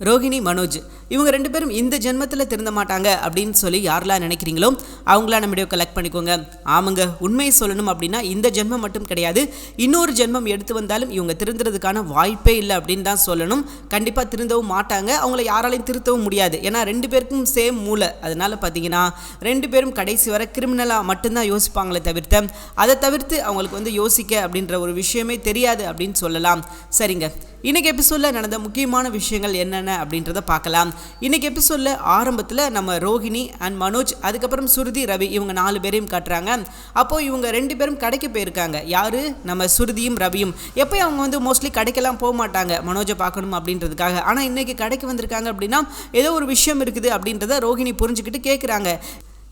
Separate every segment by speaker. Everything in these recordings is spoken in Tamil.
Speaker 1: ரோஹிணி மனோஜ். இவங்க ரெண்டு பேரும் இந்த ஜென்மத்தில் திருந்த மாட்டாங்க அப்படின்னு சொல்லி யாரெல்லாம் நினைக்கிறீங்களோ அவங்களா நம்ம வீடியோ கலெக்ட் பண்ணிக்கோங்க. ஆமாங்க உண்மையை சொல்லணும் அப்படின்னா இந்த ஜென்மம் மட்டும் கிடையாது. இன்னொரு ஜென்மம் எடுத்து வந்தாலும் இவங்க திருந்துறதுக்கான வாய்ப்பே இல்லை அப்படின்னு தான் சொல்லணும். கண்டிப்பாக திருந்தவும் மாட்டாங்க. அவங்கள யாராலையும் திருத்தவும் முடியாது. ஏன்னா ரெண்டு பேருக்கும் சேம் மூளை. அதனால் பார்த்தீங்கன்னா ரெண்டு பேரும் கடைசி வரை கிரிமினலாக மட்டும்தான் யோசிப்பாங்களே தவிர்த்து அதை தவிர்த்து அவங்களுக்கு வந்து யோசிக்க அப்படின்ற ஒரு விஷயமே தெரியாது அப்படின்னு சொல்லலாம். சரிங்க. இன்னைக்கு எபிசோடில் நடந்த முக்கியமான விஷயங்கள் என்னென்ன அப்படின்றத பார்க்கலாம். இன்னைக்கு எபிசோடில் ஆரம்பத்தில் நம்ம ரோஹிணி அண்ட் மனோஜ் அதுக்கப்புறம் சுருதி ரவி இவங்க நாலு பேரையும் காட்டுறாங்க. அப்போது இவங்க ரெண்டு பேரும் கடைக்கு போயிருக்காங்க. யாரு? நம்ம சுருதியும் ரவியும். எப்போயும் அவங்க வந்து மோஸ்ட்லி கடைக்கெல்லாம் போக மாட்டாங்க மனோஜை பார்க்கணும் அப்படின்றதுக்காக. ஆனால் இன்னைக்கு கடைக்கு வந்திருக்காங்க அப்படின்னா ஏதோ ஒரு விஷயம் இருக்குது அப்படின்றத ரோஹிணி புரிஞ்சுக்கிட்டு கேட்குறாங்க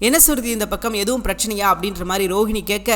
Speaker 1: என்ன சுருதி இந்த பக்கம் எதுவும் பிரச்சனையா அப்படின்ற மாதிரி ரோஹிணி கேட்க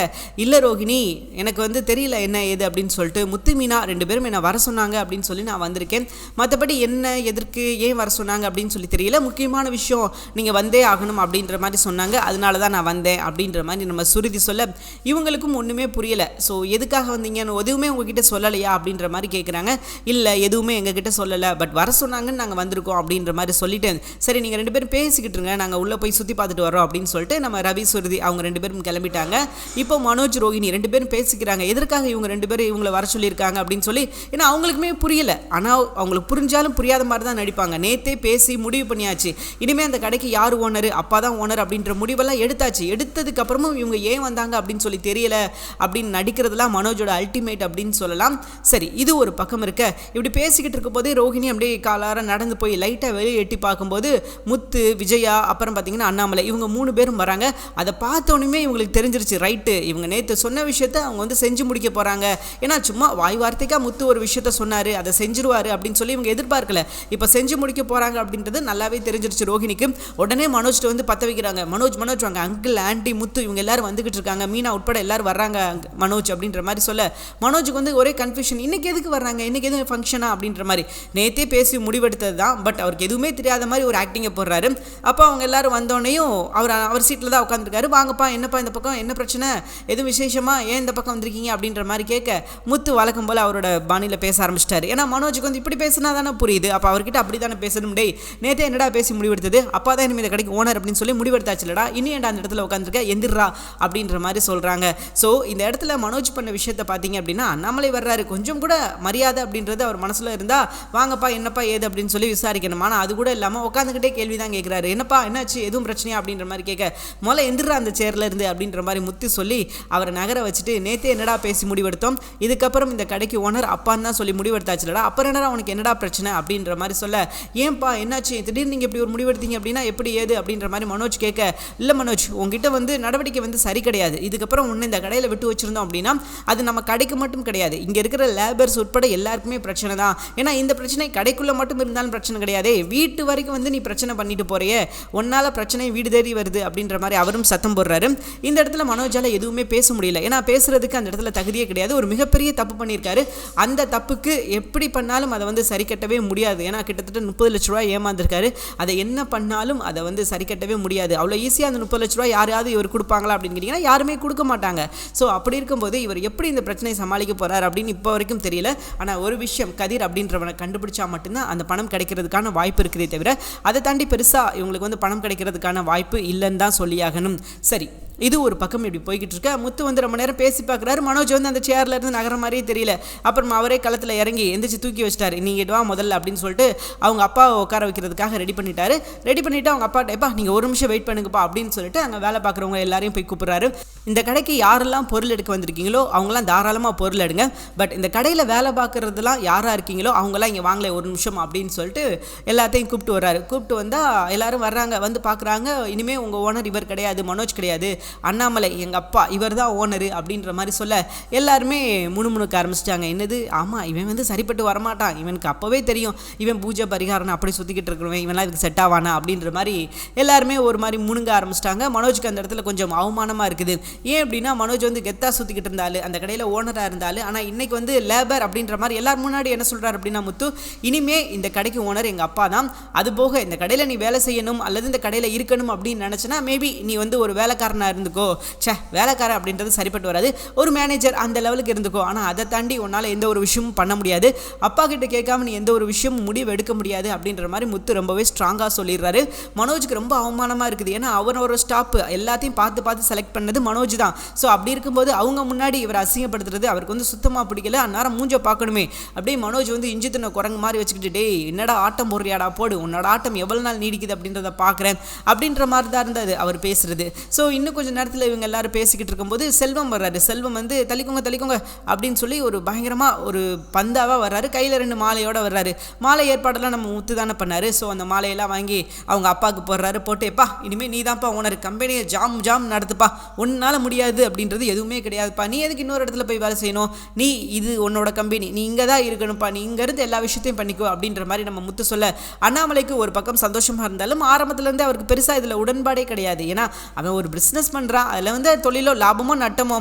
Speaker 1: இல்லை ரோஹிணி எனக்கு வந்து தெரியல என்ன ஏது அப்படின்னு சொல்லிட்டு முத்து மீனா ரெண்டு பேரும் என்னை வர சொன்னாங்க அப்படின்னு சொல்லி நான் வந்திருக்கேன். மற்றபடி என்ன எதற்கு ஏன் வர சொன்னாங்க அப்படின்னு சொல்லி தெரியல. முக்கியமான விஷயம் நீங்கள் வந்தே ஆகணும் அப்படின்ற மாதிரி சொன்னாங்க. அதனால தான் நான் வந்தேன் அப்படின்ற மாதிரி நம்ம சுருதி சொல்ல இவங்களுக்கும் ஒன்றுமே புரியலை. ஸோ எதுக்காக வந்தீங்கன்னு எதுவுமே உங்ககிட்ட சொல்லலையா? அப்படின்ற மாதிரி கேட்குறாங்க இல்லை எதுவுமே எங்ககிட்ட சொல்லலை. பட் வர சொன்னாங்கன்னு நாங்கள் வந்திருக்கோம் அப்படின்ற மாதிரி சொல்லிட்டேன் சரி நீங்கள் ரெண்டு பேரும் பேசிக்கிட்டு இருங்க. நாங்கள் உள்ளே போய் சுற்றி பார்த்துட்டு வரோம் அப்படின்னு சொல்லிட்டு நம்ம ரவி சுருதி அவங்க ரெண்டு பேரும் கிளம்பிட்டாங்க. இப்போ மனோஜ் ரோஹிணி ரெண்டு பேரும் பேசிக்கிறாங்க. எதற்காக இவங்க ரெண்டு பேரும் இவங்களை வர சொல்லியிருக்காங்க அப்படின்னு சொல்லி ஏன்னா அவங்களுக்குமே புரியல. ஆனால் அவங்களுக்கு புரிஞ்சாலும் புரியாத மாதிரி தான் நடிப்பாங்க. நேத்தே பேசி முடிவு பண்ணியாச்சு. இனிமேல் அந்த கடைக்கு யார் ஓனர்? அப்பா தான் ஓனர் அப்படின்ற முடிவெல்லாம் எடுத்தாச்சு. எடுத்ததுக்கப்புறமும் இவங்க ஏன் வந்தாங்க அப்படின்னு சொல்லி தெரியல அப்படின்னு நடிக்கிறதுலாம் மனோஜோட அல்டிமேட் அப்படின்னு சொல்லலாம். சரி இது ஒரு பக்கம் இருக்க. இப்படி பேசிக்கிட்டு இருக்கும் போதே ரோஹிணி அப்படியே காலார நடந்து போய் லைட்டாக வெளியே எட்டி பார்க்கும்போது முத்து விஜயா அப்புறம் பார்த்தீங்கன்னா அண்ணாமலை இவங்க மூணு பேரும் வராங்க. அதை பார்த்தோன்னே இவங்களுக்கு தெரிஞ்சிருச்சு ரைட்டு இவங்க நேற்று சொன்ன விஷயத்த அவங்க வந்து செஞ்சு முடிக்க போகிறாங்க ஏன்னா சும்மா வாய் வார்த்தைக்காக முத்து ஒரு விஷயத்த சொன்னார் அதை செஞ்சிருவார் அப்படின்னு சொல்லி இவங்க எதிர்பார்க்கல. இப்போ செஞ்சு முடிக்க போகிறாங்க அப்படின்றது நல்லாவே தெரிஞ்சிருச்சு ரோஹிணிக்கு உடனே மனோஜ்ட்டு வந்து பற்ற வைக்கிறாங்க மனோஜ் மனோஜ் வாங்க அங்கிள் ஆண்டி முத்து இவங்க எல்லாரும் வந்துகிட்டு இருக்காங்க. மீனா உட்பட எல்லாரும் வர்றாங்க மனோஜ் அப்படின்ற மாதிரி சொல்ல. மனோஜுக்கு வந்து ஒரே கன்ஃபியூஷன் இன்னைக்கு எதுக்கு வர்றாங்க? இன்னைக்கு எதுவும் ஃபங்க்ஷனா அப்படின்ற மாதிரி. நேற்றே பேசி முடிவெடுத்தது தான் பட் அவருக்கு எதுவுமே தெரியாத மாதிரி ஒரு ஆக்டிங்கை போடுறாரு. அப்போ அவங்க எல்லாரும் வந்தோடனையும் அவர் அவர் சீட்டில் தான் உட்காந்துருக்காரு வாங்கப்பா என்னப்பா இந்த பக்கம்? என்ன பிரச்சனை? எதுவும் விசேஷமாக ஏன் இந்த பக்கம் வந்திருக்கீங்க? அப்படின்ற மாதிரி கேட்க முத்து வழக்கம் போல் அவரோட பாணியில் பேச ஆரம்பிச்சிட்டாரு. ஏன்னா மனோஜுக்கு வந்து இப்படி பேசினா தானே புரியுது. அப்போ அவர்கிட்ட அப்படி தானே பேசணும்? டேய் நேத்தே என்னடா பேசி முடிவெடுத்தது? அப்பா தான் இனிமேல் இந்த கடைக்கு ஓனர் அப்படின்னு சொல்லி முடிவெடுத்தாச்சுலடா. இனி ஏன்டா அந்த இடத்துல உட்காந்துருக்க எந்திரா அப்படின்ற மாதிரி சொல்கிறாங்க ஸோ இந்த இடத்துல மனோஜ் பண்ண விஷயத்த பார்த்தீங்க அப்படின்னா அண்ணாமலை வர்றாரு. கொஞ்சம் கூட மரியாதை அப்படின்றது அவர் மனசில் இருந்தால் வாங்கப்பா என்னப்பா ஏது? அப்படின்னு சொல்லி விசாரிக்கணும். ஆனால் அது கூட இல்லாமல் உட்காந்துக்கிட்டே கேள்வி தான் கேட்குறாரு என்னப்பா என்னாச்சு? எதுவும் பிரச்சனையா? அப்படின்ற மாதிரி கேட்க முதல்ல எந்திரா அந்த சேர்ல இருந்து? அப்படின்ற மாதிரி முத்தி சொல்லி அவரை நகர வச்சுட்டு நேத்தே என்னடா பேசி முடிவெடுத்தோம்? இதுக்கப்புறம் இந்த கடைக்கு ஓனர் அப்பான்னு தான் சொல்லி முடிவெடுத்தாச்சுலடா. அப்புறம் என்னடா உனக்கு என்னடா பிரச்சனை? அப்படின்ற மாதிரி சொல்ல ஏன்பா என்னாச்சு? திடீர்னு நீங்கள் இப்படி ஒரு முடிவெடுத்தீங்க அப்படின்னா எப்படி ஏது? அப்படின்ற மாதிரி மனோஜ் கேட்க இல்லை மனோஜ் உங்ககிட்ட வந்து நடவடிக்கை வந்து சரி கிடையாது. இதுக்கப்புறம் ஒன்று இந்த கடையில் விட்டு வச்சிருந்தோம் அப்படின்னா அது நம்ம கடைக்கு மட்டும் கிடையாது. இங்கே இருக்கிற லேபர்ஸ் உட்பட எல்லாருக்குமே பிரச்சனை தான். ஏன்னா இந்த பிரச்சனை கடைக்குள்ளே மட்டும் இருந்தாலும் பிரச்சனை கிடையாது. வீட்டு வரைக்கும் வந்து நீ பிரச்சனை பண்ணிட்டு போறியே. உன்னால பிரச்சனை வீடு தேடி வருது. அப்படின்ற மாதிரி அவரும் சத்தம் போடுறாரு. இந்த இடத்துல மனோஜால எதுவுமே பேச முடியல. ஏன்னா பேசுறதுக்கு அந்த இடத்துல தகுதியே கிடையாது. ஒரு மிகப்பெரிய தப்பு பண்ணியிருக்காரு. அந்த தப்புக்கு எப்படி பண்ணாலும் அதை வந்து சரி கட்டவே முடியாது. ஏன்னா கிட்டத்தட்ட முப்பது லட்ச ரூபாய் ஏமாந்துருக்காரு. அதை என்ன பண்ணாலும் அதை வந்து சரி கட்டவே முடியாது. அவ்வளோ ஈஸியாக அந்த முப்பது லட்ச ரூபாய் யாராவது இவர் கொடுப்பாங்களா அப்படின்னு கேட்டிங்கன்னா யாருமே கொடுக்க மாட்டாங்க. ஸோ அப்படி இருக்கும்போது இவர் எப்படி இந்த பிரச்சனையை சமாளிக்க போறார் அப்படின்னு இப்போ வரைக்கும் தெரியல. ஆனால் ஒரு விஷயம் கதிர் அப்படின்றவனை கண்டுபிடிச்சா மட்டும்தான் அந்த பணம் கிடைக்கிறதுக்கான வாய்ப்பு இருக்குதே தவிர அதை தாண்டி பெருசாக இவங்களுக்கு வந்து பணம் கிடைக்கிறதுக்கான வாய்ப்பு இல்லைன்னு தான் சொல்லியாகணும். சரி இது ஒரு பக்கம் இப்படி போய்கிட்டு இருக்க முத்து வந்து ரொம்ப நேரம் பேசி பார்க்குறாரு. மனோஜ் வந்து அந்த சேர்ல இருந்து நகர மாதிரியே தெரியல. அப்புறம் அவரே களத்தில் இறங்கி எந்திரிச்சு தூக்கி வச்சிட்டாரு. நீங்கள் வா முதல்ல அப்படின்னு சொல்லிட்டு அவங்க அப்பாவை உட்கார வைக்கிறதுக்காக ரெடி பண்ணிட்டாரு. ரெடி பண்ணிட்டு அவங்க அப்பா எப்பா நீங்கள் ஒரு நிமிஷம் வெயிட் பண்ணுங்கப்பா அப்படின்னு சொல்லிட்டு அங்கே வேலை பார்க்குறவங்க எல்லாரையும் போய் கூப்பிட்றாரு. இந்த கடைக்கு யாரெல்லாம் பொருள் எடுக்க வந்திருக்கீங்களோ அவங்களாம் தாராளமாக பொருள் எடுங்க. பட் இந்த கடையில் வேலை பார்க்குறதுலாம் யாராக இருக்கீங்களோ அவங்களாம் இங்கே வாங்கல ஒரு நிமிஷம் அப்படின்னு சொல்லிட்டு எல்லாத்தையும் கூப்பிட்டு வர்றாரு. கூப்பிட்டு வந்தால் எல்லாரும் வர்றாங்க வந்து பார்க்குறாங்க. இனிமேல் உங்கள் ஓனர் இவர் கிடையாது மனோஜ் கிடையாது. அண்ணாமலை எங்கள் அப்பா இவர் தான் ஓனரு அப்படின்ற மாதிரி சொல்ல எல்லாருமே முணுமுணுக்க ஆரம்பிச்சிட்டாங்க. என்னது? ஆமாம் இவன் வந்து சரிப்பட்டு வரமாட்டான். இவனுக்கு அப்போவே தெரியும். இவன் பூஜை பரிகாரம் அப்படி சுற்றிக்கிட்டு இருக்கிறவன் இவன்லாம் இதுக்கு செட் ஆவானா அப்படின்ற மாதிரி எல்லாருமே ஒரு மாதிரி முணுங்க ஆரம்பிச்சிட்டாங்க. மனோஜுக்கு அந்த இடத்துல கொஞ்சம் அவமானமாக இருக்குது. ஏன் அப்படின்னா மனோஜ் வந்து கெத்தா சுற்றிக்கிட்டு இருந்தாலும் அந்த கடையில் ஓனராக இருந்தாலும் ஆனால் இன்றைக்கி வந்து லேபர் அப்படின்ற மாதிரி எல்லார் முன்னாடி என்ன சொல்கிறார் அப்படின்னா முத்து இனிமே இந்த கடைக்கு ஓனர் எங்கள் அப்பா தான். அது போக இந்த கடையில் நீ வேலை செய்யணும் அல்லது இந்த கடையில் இருக்கணும் அப்படின்னு நினச்சினா மேபி நீ வந்து ஒரு வேலைக்காரனாக இருந்துக்கோ. ச்சே வேலைக்கார அப்படின்றது சரிப்பட்டு வராது. ஒரு மேனேஜர் அந்த லெவலுக்கு இருந்துக்கோ. ஆனால் அதை தாண்டி உன்னால் எந்த ஒரு விஷயமும் பண்ண முடியாது. அப்பா கிட்ட கேட்காம நீ எந்த ஒரு விஷயமும் முடிவு எடுக்க முடியாது அப்படின்ற மாதிரி முத்து ரொம்பவே ஸ்ட்ராங்காக சொல்லிடுறாரு. மனோஜுக்கு ரொம்ப அவமானமாக இருக்குது. ஏன்னா அவரோட ஸ்டாப் எல்லாத்தையும் பார்த்து பார்த்து செலக்ட் பண்ணது மனோஜ் தான். ஸோ அப்படி இருக்கும்போது அவங்க முன்னாடி இவர் அசிங்கப்படுத்துறது அவருக்கு வந்து சுத்தமாக பிடிக்கல. அந்நேரம் மூஞ்ச பார்க்கணுமே. அப்படியே மனோஜ் வந்து இஞ்சி தின்ன குரங்கு மாதிரி வச்சுக்கிட்டு டேய் என்னடா ஆட்டம் போடுறியாடா? போடு. உன்னோட ஆட்டம் எவ்வளோ நாள் நீடிக்குது அப்படின்றத பார்க்குறேன். அப்படின்ற மாதிரி தான் இருந்தது அவர் பேசுறது. ஸோ இன்னும் கொஞ்சம் நேரத்தில் இவங்க எல்லாரும் பேசிக்கிட்டு இருக்கும்போது செல்வம் வர்றாரு. செல்வம் வந்து தள்ளிக்கோங்க தள்ளிக்கோங்க அப்படின்னு சொல்லி ஒரு பயங்கரமாக ஒரு பந்தாவாக வர்றாரு. கையில் ரெண்டு மாலையோட வர்றாரு. மாலை ஏற்பாடெல்லாம் நம்ம முத்து தானே பண்ணாரு. ஸோ அந்த மாலையெல்லாம் வாங்கி அவங்க அப்பாவுக்கு போடுறாரு. போட்டு எப்பா இனிமேல் நீ தான்ப்பா ஓனர். கம்பெனியை ஜாம் ஜாம் நடத்துப்பா. உன்னால் முடியாது அப்படின்றது எதுவுமே கிடையாதுப்பா. நீ எதுக்கு இன்னொரு இடத்துல போய் வேலை செய்யணும்? நீ இது உன்னோட கம்பெனி. நீ இங்கே தான் இருக்கணும்ப்பா. நீ இங்கேருந்து எல்லா விஷயத்தையும் பண்ணிக்கோ அப்படின்ற மாதிரி நம்ம முத்து சொல்ல அண்ணாமலைக்கு ஒரு பக்கம் சந்தோஷமாக இருந்தாலும் ஆரம்பத்துலேருந்து அவருக்கு பெருசாக இதில் உடன்பாடே கிடையாது. ஏன்னா அவன் ஒரு பிஸ்னஸ் பண்ணுறான் அதில் வந்து தொழிலோ லாபமோ நட்டமோ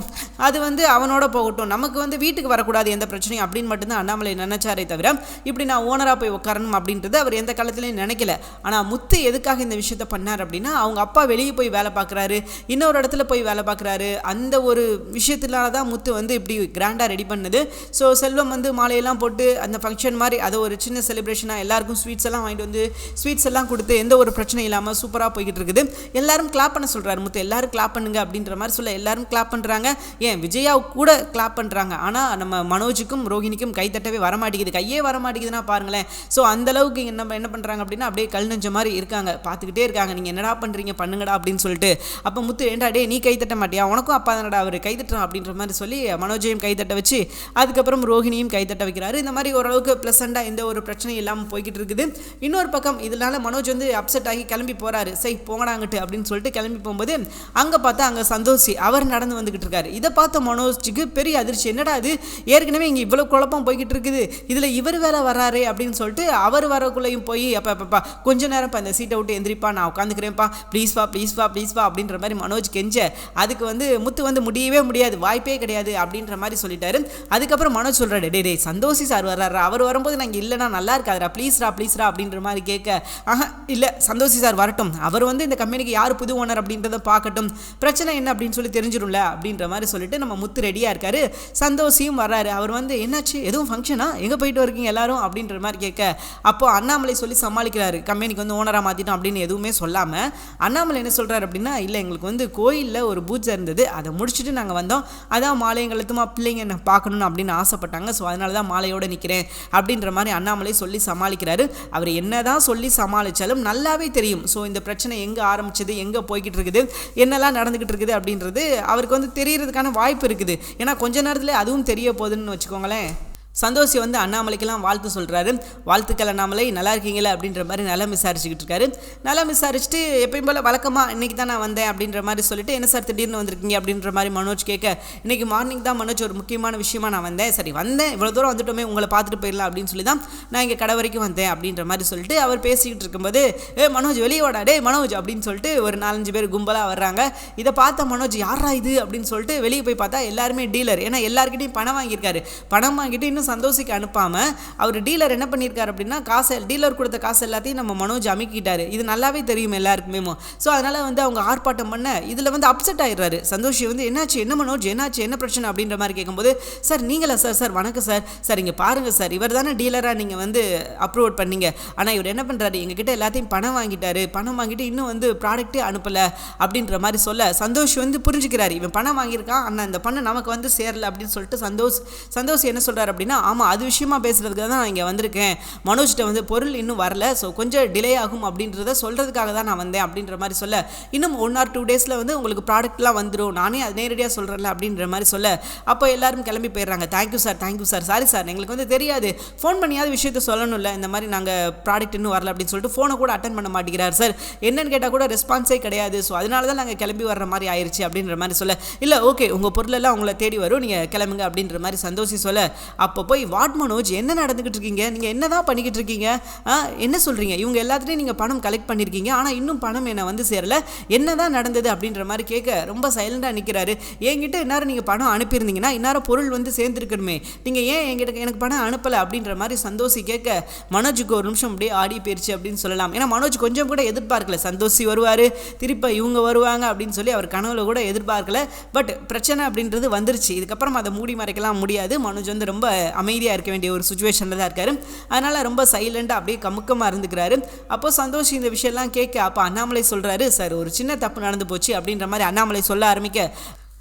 Speaker 1: அது வந்து அவனோட போகட்டும். நமக்கு வந்து வீட்டுக்கு வரக்கூடாது எந்த பிரச்சனையும் அப்படின்னு மட்டும்தான் அண்ணாமலை நினைச்சாரே தவிர இப்படி நான் ஓனராக போய் உட்காரணும் அப்படின்றது அவர் எந்த காலத்துலையும் நினைக்கல. ஆனால் முத்து எதுக்காக இந்த விஷயத்த பண்ணார் அப்படின்னா அவங்க அப்பா வெளியே போய் வேலை பார்க்குறாரு இன்னொரு இடத்துல போய் வேலை பார்க்குறாரு அந்த ஒரு விஷயத்தினால தான் முத்து வந்து இப்படி கிராண்டாக ரெடி பண்ணது. ஸோ செல்வம் வந்து மாலையெல்லாம் போட்டு அந்த ஃபங்க்ஷன் மாதிரி அதை ஒரு சின்ன செலிப்ரேஷனாக எல்லாருக்கும் ஸ்வீட்ஸ் எல்லாம் வாங்கிட்டு வந்து ஸ்வீட்ஸ் எல்லாம் கொடுத்து எந்த ஒரு பிரச்சனையும் இல்லாமல் சூப்பராக போய்கிட்டு இருக்குது. எல்லாரும் கிளாப் பண்ண சொல்கிறாரு முத்து. எல்லாரும் கிளாப் பண்ணுங்க அப்படின்ற மாதிரி சொல்ல எல்லாரும் கிளாப் பண்ணுறாங்க ஏன் விஜயாவுக்கு கூட கிளாப் பண்ணுறாங்க ஆனால் நம்ம மனோஜுக்கும் ரோஹிணிக்கும் கைத்தட்டவே வரமாட்டேங்குது. கையே வரமாட்டேங்குதுன்னா பாருங்களேன். ஸோ அந்தளவுக்கு என்ன என்ன பண்ணுறாங்க அப்படின்னா அப்படியே கல் நெஞ்ச மாதிரி இருக்காங்க. பார்த்துக்கிட்டே இருக்காங்க. நீங்கள் என்னடா பண்ணுறீங்க பண்ணுங்கடா அப்படின்னு சொல்லிட்டு. அப்போ முத்து ஏண்டா டே நீ கை தட்ட மாட்டியா? உனக்கும் அப்பா தானடா அவர். கை அப்படின்ற மாதிரி சொல்லி மனோஜையும் கைத்தட்ட வச்சு அதுக்கப்புறம் ரோஹிணியும் கைத்தட்ட வைக்கிறாரு. இந்த மாதிரி ஓரளவுக்கு ப்ளசண்டாக எந்த ஒரு பிரச்சனையும் இல்லாமல் போய்கிட்டு இருக்குது. இன்னொரு பக்கம் இதனால மனோஜ் வந்து அப்செட் ஆகி கிளம்பி போகிறாரு சரி போங்கடாங்கிட்டு அப்படின்னு சொல்லிட்டு கிளம்பி போகும்போது அங்கே பார்த்தா அங்கே சந்தோஷி அவர் நடந்து வந்துக்கிட்டு இருக்காரு. இதை பார்த்த மனோஜுக்கு பெரிய அதிர்ச்சி. என்னடா அது ஏற்கனவே இங்கே இவ்வளோ குழப்பம் போய்கிட்டு இருக்குது. இதில் இவர் வேற வராரு அப்படின்னு சொல்லிட்டு அவர் வரக்குள்ளேயும் போய் அப்போ அப்பப்பா கொஞ்ச நேரம் இப்போ அந்த சீட்டை விட்டு எந்திரிப்பா நான் உட்காந்துக்கிறேன்ப்பா ப்ளீஸ்ப்பா ப்ளீஸ்ப்பா ப்ளீஸ்ப்பா அப்படின்ற மாதிரி மனோஜ் கெஞ்ச. அதுக்கு வந்து முத்து வந்து முடியவே முடியாது வாய்ப்பே கிடையாது அப்படின்ற மாதிரி சொல்லிட்டாரு. அதுக்கப்புறம் மனோஜ் சொல்கிறாரு டே டே சந்தோஷி சார் வர்றாரு அவர் வரும்போது நாங்கள் இல்லைனா நல்லா இருக்காதுரா ப்ளீஸ்ரா ப்ளீஸ்ரா அப்படின்ற மாதிரி கேட்க ஆஹா இல்லை சந்தோஷி சார் வரட்டும். அவர் வந்து இந்த கம்பெனிக்கு யார் புது ஓனர் அப்படின்றத பார்க்கட்டும். பிரச்சனை என்ன அப்படின்னு சொல்லி தெரிஞ்சிடும்ல அப்படின்ற மாதிரி சொல்லிட்டு நம்ம முத்து ரெடியாக இருக்காரு. சந்தோஷியும் வர்றாரு. அவர் வந்து என்னாச்சு? எதுவும் ஃபங்க்ஷனா எங்கே போயிட்டு இருக்கீங்க எல்லாரும்? அப்படின்ற மாதிரி கேட்க அப்போ அண்ணாமலை சொல்லி சமாளிக்கிறாரு. கம்பெனிக்கு வந்து ஓனராக மாற்றிட்டோம் அப்படின்னு எதுவுமே சொல்லாமல் அண்ணாமலை என்ன சொல்கிறாரு அப்படின்னா இல்லை எங்களுக்கு வந்து கோயிலில் ஒரு பூஜை இருந்தது. அதை முடிச்சுட்டு நாங்கள் வந்தோம். அதான் மாலையங்களுத்துமா பிள்ளைங்க என்ன பார்க்கணும்னு அப்படின்னு ஆசைப்பட்டாங்க. ஸோ அதனால தான் மாலையோடு நிற்கிறேன் அப்படின்ற மாதிரி அண்ணாமலை சொல்லி சமாளிக்கிறாரு. அவர் என்ன தான் சொல்லி சமாளித்தாலும் நல்லாவே தெரியும். ஸோ இந்த பிரச்சனை எங்கே ஆரம்பிச்சது? எங்கே போய்கிட்டு இருக்குது? என்னெல்லாம் நடந்துக்கிட்டு இருக்குது அப்படின்றது அவருக்கு வந்து தெரியறதுக்கான வாய்ப்பு இருக்குது. ஏன்னா கொஞ்ச நேரத்தில் அதுவும் தெரிய போகுதுன்னு வச்சுக்கோங்களேன். சந்தோஷி வந்து அண்ணாமலைக்கெல்லாம் வாழ்த்து சொல்கிறாரு வாழ்த்துக்கள் அண்ணாமலை நல்லா இருக்கீங்களா? அப்படின்ற மாதிரி நலம் விசாரிச்சுக்கிட்டு இருக்காரு. நலம் விசாரிச்சுட்டு எப்பயும் போல் வழக்கமாக இன்றைக்கி தான் நான் வந்தேன் அப்படின்ற மாதிரி சொல்லிட்டு என்ன சார் திடீர்னு வந்திருக்கீங்க? அப்படின்ற மாதிரி மனோஜ் கேட்க இன்றைக்கி மார்னிங் தான் மனோஜ் ஒரு முக்கியமான விஷயமா நான் வந்தேன். சரி வந்தேன். இவ்வளோ தூரம் வந்துட்டோமே உங்களை பார்த்துட்டு போயிடலாம் அப்படின்னு சொல்லி தான் நான் இங்கே கடை வரைக்கும் வந்தேன் அப்படின்ற மாதிரி சொல்லிட்டு அவர் பேசிக்கிட்டு இருக்கும்போது ஏ மனோஜ் வெளியே டே மனோஜ் அப்படின்னு சொல்லிட்டு ஒரு நாலஞ்சு பேர் கும்பலாக வர்றாங்க. இதை பார்த்த மனோஜ் யாரா இது? அப்படின்னு சொல்லிட்டு வெளியே போய் பார்த்தா எல்லாருமே டீலர். ஏன்னா எல்லாருக்கிட்டையும் பணம் வாங்கியிருக்காரு. பணம் வாங்கிட்டு இன்னும் சந்தோஷிக்கு அனுப்பாமல் அவர் டீலர் என்ன பண்ணியிருக்காரு அப்படின்னா காசை டீலர் கொடுத்த காசு எல்லாத்தையும் நம்ம மனோஜ் அமுக்கிட்டாரு. இது நல்லாவே தெரியும் எல்லாருக்குமே ஸோ அதனால் வந்து அவங்க ஆர்ப்பாட்டம் பண்ண இதில் வந்து அப்செட் ஆயிடுறாரு. சந்தோஷி வந்து என்னாச்சு? என்ன மனோஜ்? என்னாச்சு? என்ன பிரச்சனை? அப்படின்ற மாதிரி கேட்கும்போது சார் நீங்களா சார்? சார் வணக்கம் சார். சார் இங்கே பாருங்கள் சார். இவர் தானே டீலராக நீங்கள் வந்து அப்ரூவ் பண்ணீங்க. ஆனால் இவர் என்ன பண்ணுறாரு எங்ககிட்ட எல்லாத்தையும் பணம் வாங்கிட்டாரு. பணம் வாங்கிட்டு இன்னும் வந்து ப்ராடக்ட்டே அனுப்பலை. அப்படின்ற மாதிரி சொல்ல சந்தோஷ் வந்து புரிஞ்சுக்கிறாரு. இவன் பணம் வாங்கியிருக்கான். ஆனால் இந்த பணம் நமக்கு வந்து சேரலை. அப்படின்னு சொல்லிட்டு சந்தோஷ் சந்தோஷ் என்ன சொல்கிறார் அப்படின்னா ஆமாம் அது விஷயமா பேசுகிறதுக்காக தான் நான் இங்கே வந்திருக்கேன். மனோஜ்கிட்ட வந்து பொருள் இன்னும் வரல. ஸோ கொஞ்சம் டிலே ஆகும் அப்படின்றத சொல்கிறதுக்காக தான் நான் வந்தேன் அப்படின்ற மாதிரி சொல்ல. இன்னும் ஒன் ஆர் டூ டேஸில் வந்து உங்களுக்கு ப்ராடக்ட்லாம் வந்துடும் நானே அது நேரடியாக சொல்கிறேன்ல அப்படின்ற மாதிரி சொல்ல. அப்போ எல்லாரும் கிளம்பி போயிடுறாங்க. Thank you sir thank you sir sorry sir எங்களுக்கு வந்து தெரியாது. ஃபோன் பண்ணியாவது விஷயத்த சொல்லணும்ல. இந்த மாதிரி நாங்கள் ப்ராடக்ட் இன்னும் வரல அப்படின்னு சொல்லிட்டு ஃபோனை கூட அட்டன் பண்ண மாட்டேங்கிறார் சார் என்னன்னு கேட்டால் கூட ரெஸ்பான்ஸே கிடையாது. ஸோ அதனால தான் நாங்கள் கிளம்பி வர்ற மாதிரி ஆயிடுச்சு அப்படின்ற மாதிரி சொல்ல. இல்லை ஓகே உங்கள் பொருளெல்லாம் உங்களை தேடி வரும். நீங்கள் கிளம்புங்க அப்படின்ற மாதிரி சந்தோஷி சொல்ல. அப்போ போய் வாட் மனோஜ் என்ன நடந்துக்கிட்டு இருக்கீங்க? நீங்கள் என்ன தான் பண்ணிக்கிட்டு இருக்கீங்க? என்ன சொல்கிறீங்க இவங்க எல்லாத்துலேயும் நீங்கள் பணம் கலெக்ட் பண்ணியிருக்கீங்க ஆனால் இன்னும் பணம் என்னை வந்து சேரல. என்ன தான் நடந்தது? அப்படின்ற மாதிரி கேட்க ரொம்ப சைலண்டாக நிற்கிறாரு என்கிட்ட இந்நேரம் நீங்கள் பணம் அனுப்பியிருந்தீங்கன்னா இந்நேரம் பொருள் வந்து சேர்ந்துருக்கணுமே. நீங்கள் ஏன் என்கிட்ட எனக்கு பணம் அனுப்பலை? அப்படின்ற மாதிரி சந்தோஷி கேட்க மனோஜுக்கு ஒரு நிமிஷம் அப்படியே ஆடி போயிருச்சு அப்படின்னு சொல்லலாம். ஏன்னா மனோஜ் கொஞ்சம் கூட எதிர்பார்க்கல. சந்தோஷி வருவார். திருப்ப இவங்க வருவாங்க அப்படின்னு சொல்லி அவர் கனவுல கூட எதிர்பார்க்கல. பட் பிரச்சனை அப்படின்றது வந்துருச்சு. இதுக்கப்புறம் அதை மூடி மறைக்கலாம் முடியாது. மனோஜ் வந்து ரொம்ப அமைதியாக இருக்க வேண்டிய ஒரு சுச்சுவேஷனில் தான் இருக்காரு. அதனால் ரொம்ப சைலண்டாக அப்படியே கமுக்கமாக இருந்துக்கிறாரு. அப்போ சந்தோஷ் இந்த விஷயம்லாம் கேட்க அப்போ அண்ணாமலை சொல்கிறாரு சார் ஒரு சின்ன தப்பு நடந்து போச்சு அப்படின்ற மாதிரி அண்ணாமலை சொல்ல ஆரம்பிக்க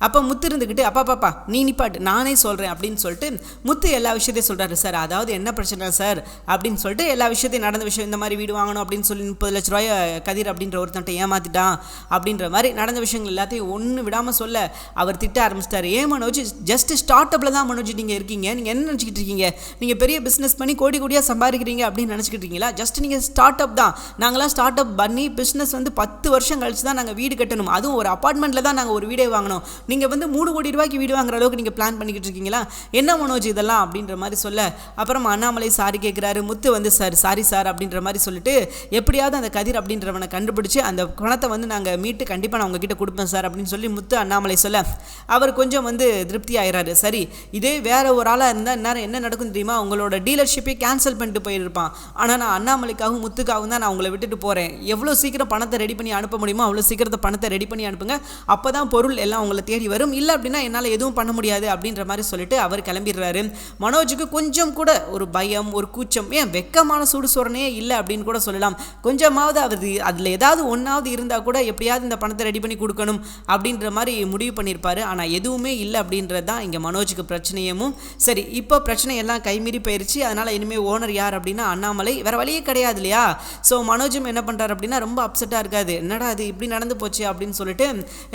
Speaker 1: அப்போ முத்து இருந்துக்கிட்டு அப்பா பாப்பா நீ நிப்பாட்டு நானே சொல்கிறேன் அப்படின்னு சொல்லிட்டு முத்து எல்லா விஷயத்தையும் சொல்கிறாரு சார் அதாவது என்ன பிரச்சனை சார்? அப்படின்னு சொல்லிட்டு எல்லா விஷயத்தையும் நடந்த விஷயம் இந்த மாதிரி வீடு வாங்கணும் அப்படின்னு சொல்லி முப்பது லட்ச ரூபாய் கதிர் அப்படின்ற ஒருத்தன்ட்ட ஏமாத்திட்டான் அப்படின்ற மாதிரி நடந்த விஷயங்கள் எல்லாத்தையும் ஒன்று விடாமல் சொல்ல அவர் திட்ட ஆரம்பிச்சிட்டாரு. ஏன் மனோஜ் ஜஸ்ட் ஸ்டார்ட் அப்பில் தான் மனோஜ் நீங்கள் இருக்கீங்க. நீங்கள் என்ன நினச்சிக்கிட்டு இருக்கீங்க? நீங்கள் பெரிய பிஸ்னஸ் பண்ணி கோடி கோடியாக சம்பாதிக்கிறீங்க அப்படின்னு நினச்சிக்கிட்டு இருக்கீங்களா? ஜஸ்ட் நீங்கள் ஸ்டார்ட் அப் தான். நாங்களாம் ஸ்டார்ட் அப் பண்ணி பிஸ்னஸ் வந்து பத்து வருஷம் கழிச்சு தான் நாங்கள் வீடு கட்டணும். அதுவும் ஒரு அப்பார்ட்மெண்ட்டில் தான் நாங்கள் ஒரு வீடே வாங்கினோம் நீங்கள் வந்து மூணு கோடி ரூபாய்க்கு வீடு வாங்குற அளவுக்கு நீங்கள் பிளான் பண்ணிக்கிட்டு இருக்கீங்களா? என்ன மனோஜ் இதெல்லாம்? அப்படின்ற மாதிரி சொல்ல அப்புறம் அண்ணாமலை சாரி கேட்குறாரு முத்து வந்து சார் சாரி சார் அப்படின்ற மாதிரி சொல்லிட்டு எப்படியாவது அந்த கதிர் அப்படின்றவனை கண்டுபிடிச்சி அந்த பணத்தை வந்து நாங்கள் மீட்டு கண்டிப்பாக நான் உங்ககிட்ட கொடுப்பேன் சார் அப்படின்னு சொல்லி முத்து அண்ணாமலை சொல்ல அவர் கொஞ்சம் வந்து திருப்தி ஆயிடுறாரு சரி இதே வேற ஒரு ஆளாக இருந்தால் நேரம் என்ன நடக்கும் தெரியுமா? உங்களோட டீலர்ஷிப்பே கேன்சல் பண்ணிட்டு போயிருப்பான். ஆனால் நான் அண்ணாமலைக்காகவும் முத்துக்காகவும் தான் நான் உங்களை விட்டுட்டு போகிறேன் எவ்வளோ சீக்கிரம் பணத்தை ரெடி பண்ணி அனுப்ப முடியுமோ அவ்வளோ சீக்கிரத்தை பணத்தை ரெடி பண்ணி அனுப்புங்க. அப்போ தான் பொருள் எல்லாம் உங்களை தேடி வரும். இல்லை அப்படின்னா என்னால் எதுவும் பண்ண முடியாது அப்படின்ற மாதிரி சொல்லிட்டு அவர் கிளம்பிடுறாரு. மனோஜுக்கு கொஞ்சம் கூட ஒரு பயம் ஒரு கூச்சம் ஏன் வெக்கமான சூடு சோரணையே இல்லை அப்படின்னு கூட சொல்லலாம். கொஞ்சமாவது அவர் அதில் ஏதாவது ஒன்றாவது இருந்தால் கூட எப்படியாவது இந்த பணத்தை ரெடி பண்ணி கொடுக்கணும் அப்படின்ற மாதிரி முடிவு பண்ணியிருப்பாரு ஆனால் எதுவுமே இல்லை அப்படின்றது தான் இங்கே மனோஜுக்கு பிரச்சனையும் சரி இப்போ பிரச்சனை எல்லாம் கைமீறி போயிருச்சு. அதனால் இனிமேல் ஓனர் யார் அப்படின்னா அண்ணாமலை. வேற வழியே கிடையாது இல்லையா? ஸோ மனோஜும் என்ன பண்ணுறாரு அப்படின்னா ரொம்ப அப்செட்டாக இருக்காது. என்னடா அது இப்படி நடந்து போச்சு அப்படின்னு சொல்லிட்டு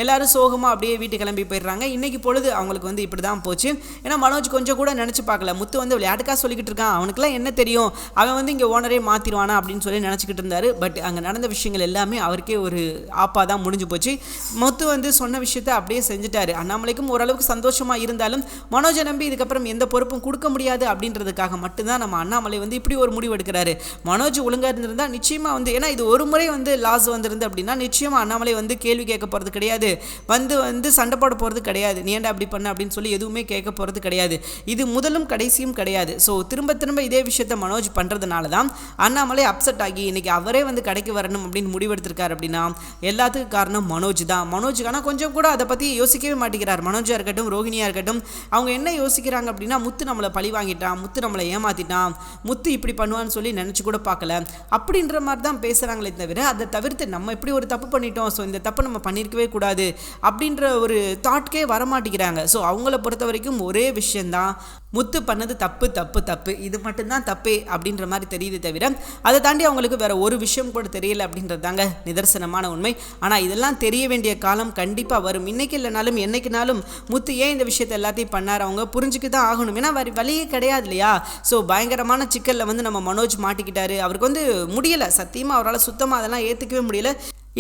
Speaker 1: எல்லாரும் சோகமாக அப்படியே வீட்டுக்கு கிளம்பி போயிடுறாங்க. இன்னைக்கு பொழுது அவங்களுக்கு வந்து இப்படி தான் போச்சு. ஏன்னா மனோஜ் கொஞ்சம் கூட நினச்சி பார்க்கல. முத்து வந்து விளையாட்டுக்காக சொல்லிக்கிட்டு இருக்கான்? அவனுக்குலாம் என்ன தெரியும்? அவன் வந்து இங்கே ஓனரே மாற்றிடுவானா அப்படின்னு சொல்லி நினச்சிக்கிட்டு இருந்தார். பட் அங்கே நடந்த விஷயங்கள் எல்லாமே அவருக்கே ஒரு ஆப்பாக தான் முடிஞ்சு போச்சு. முத்து வந்து சொன்ன விஷயத்தை அப்படியே செஞ்சுட்டாரு. அண்ணாமலைக்கும் ஓரளவுக்கு சந்தோஷமாக இருந்தாலும் மனோஜை நம்பி இதுக்கப்புறம் எந்த பொறுப்பும் கொடுக்க முடியாது அப்படின்றதுக்காக மட்டும்தான் நம்ம அண்ணாமலை வந்து இப்படி ஒரு முடிவு எடுக்கிறாரு. மனோஜ் ஒழுங்காக இருந்திருந்தால் நிச்சயமாக வந்து ஏன்னா இது ஒரு முறை வந்து லாஸ் வந்திருந்து அப்படின்னா நிச்சயமாக அண்ணாமலை வந்து கேள்வி கேட்க போகிறது கிடையாது. வந்து வந்து சண்டை போட போகிறது கிடையாது. நீ ஏன்டா அப்படி பண்ண? அப்படின்னு சொல்லி எதுவுமே கேட்க போகிறது கிடையாது. இது முதலும் கடைசியும் கிடையாது. ஸோ திரும்ப திரும்ப இதே விஷயத்த மனோஜ் பண்ணுறதுனால தான் அண்ணாமலை அப்செட் ஆகி இன்றைக்கி அவரே வந்து கடைக்கு வரணும் அப்படின்னு முடிவெடுத்திருக்காரு அப்படின்னா எல்லாத்துக்கும் காரணம் மனோஜ் தான். மனோஜ் ஆனால் கொஞ்சம் கூட அதை பற்றி யோசிக்கவே மாட்டேங்கிறார். மனோஜாக இருக்கட்டும் ரோகிணியாக இருக்கட்டும் அவங்க என்ன யோசிக்கிறாங்க அப்படின்னா முத்து நம்மளை பழி வாங்கிட்டான் முத்து நம்மளை ஏமாத்திட்டான் முத்து இப்படி பண்ணுவான்னு சொல்லி நினச்சி கூட பார்க்கல. அப்படின்ற மாதிரி தான் பேசுகிறாங்களே தவிர அதை தவிர்த்து நம்ம இப்படி ஒரு தப்பு பண்ணிட்டோம். ஸோ இந்த தப்பு நம்ம பண்ணியிருக்கவே கூடாது அப்படின்ற ஒரு தாட்கே வரமாட்டேங்கிறாங்க. ஸோ அவங்கள பொறுத்த வரைக்கும் ஒரே விஷயந்தான் முத்து பண்ணது தப்பு தப்பு தப்பு. இது மட்டும்தான் தப்பே அப்படின்ற மாதிரி தெரியுது தவிர அதை தாண்டி அவங்களுக்கு வேற ஒரு விஷயம் கூட தெரியல அப்படின்றது தாங்க நிதர்சனமான உண்மை. ஆனால் இதெல்லாம் தெரிய வேண்டிய காலம் கண்டிப்பாக வரும். இன்னைக்கு இல்லைனாலும் என்னைக்குனாலும் முத்து ஏன் இந்த விஷயத்தை எல்லாத்தையும் பண்ணார்? அவங்க புரிஞ்சுக்கு தான் ஆகணும். ஏன்னா வரி வழியே கிடையாது இல்லையா? ஸோ பயங்கரமான சிக்கலில் வந்து நம்ம மனோஜ் மாட்டிக்கிட்டாரு. அவருக்கு வந்து முடியலை. சத்தியமாக அவரால் சுத்தமாக அதெல்லாம் ஏற்றுக்கவே முடியல.